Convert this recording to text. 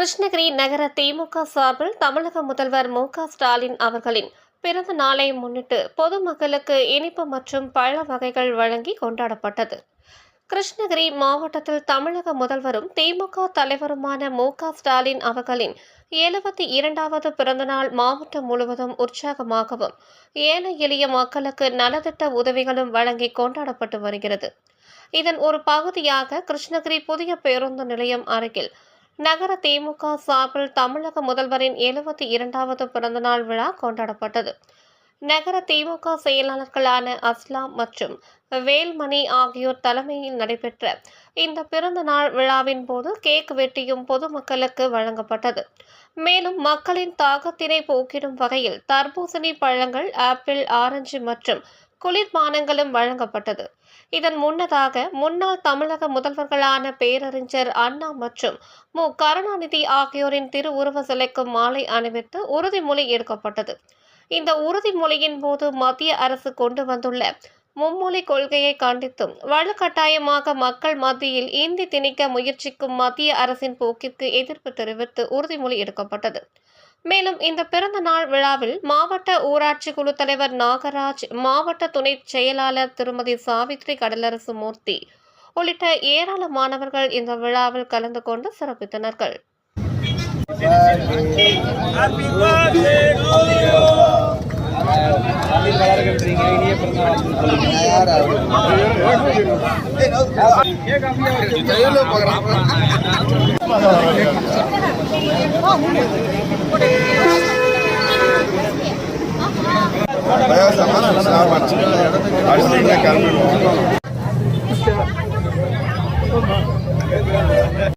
கிருஷ்ணகிரி நகர திமுக சார்பில் தமிழக முதல்வர் மு ஸ்டாலின் அவர்களின் பிறந்த நாளை முன்னிட்டு பொதுமக்களுக்கு இனிப்பு மற்றும் பழ வகைகள் வழங்கி கொண்டாடப்பட்டது. கிருஷ்ணகிரி மாவட்டத்தில் தமிழக முதல்வரும் திமுக தலைவருமான மு ஸ்டாலின் அவர்களின் எழுபத்தி இரண்டாவது பிறந்தநாள் மாவட்டம் முழுவதும் உற்சாகமாகவும் ஏழை எளிய மக்களுக்கு நலத்திட்ட உதவிகளும் வழங்கி கொண்டாடப்பட்டு வருகிறது. இதன் ஒரு பகுதியாக கிருஷ்ணகிரி புதிய பேருந்து நிலையம் அருகில் நகர திமுக சார்பில் தமிழக முதல்வரின் எழுபத்தி இரண்டாவது பிறந்தநாள் விழா கொண்டாடப்பட்டது. நகர திமுக செயலாளர்களான அஸ்லாம் மற்றும் வேல்மணி ஆகியோர் தலைமையில் நடைபெற்ற இந்த பிறந்த நாள் விழாவின் போது கேக் வெட்டியும் பொதுமக்களுக்கு வழங்கப்பட்டது. மேலும் மக்களின் தாகத்தினை போக்கிடும் வகையில் தர்பூசணி பழங்கள் ஆப்பிள் ஆரஞ்சு மற்றும் குளிர்பானங்களும் வழங்கப்பட்டது. இதன் முன்னதாக முன்னாள் தமிழக முதல்வர்களான பேரறிஞர் அண்ணா மற்றும் மு. கருணாநிதி ஆகியோரின் திருவுருவ சிலைக்கு மாலை அணிவித்து உறுதிமொழி எடுக்கப்பட்டது. இந்த உறுதிமொழியின் போது மத்திய அரசு கொண்டு வந்துள்ள மும்மொழி கொள்கையை கண்டித்தும் வலுக்கட்டாயமாக மக்கள் மத்தியில் இந்தி திணிக்க முயற்சிக்கும் மத்திய அரசின் போக்கிற்கு எதிர்ப்பு தெரிவித்து உறுதிமொழி எடுக்கப்பட்டது. மேலும் இந்த பிறந்த நாள் விழாவில் மாவட்ட ஊராட்சி குழு தலைவர் நாகராஜ் மாவட்ட துணை செயலாளர் திருமதி சாவித்ரி கடலரசு மூர்த்தி உள்ளிட்ட ஏராளமானவர்கள் இந்த விழாவில் கலந்து கொண்டு சிறப்பித்தனர்கள். Happy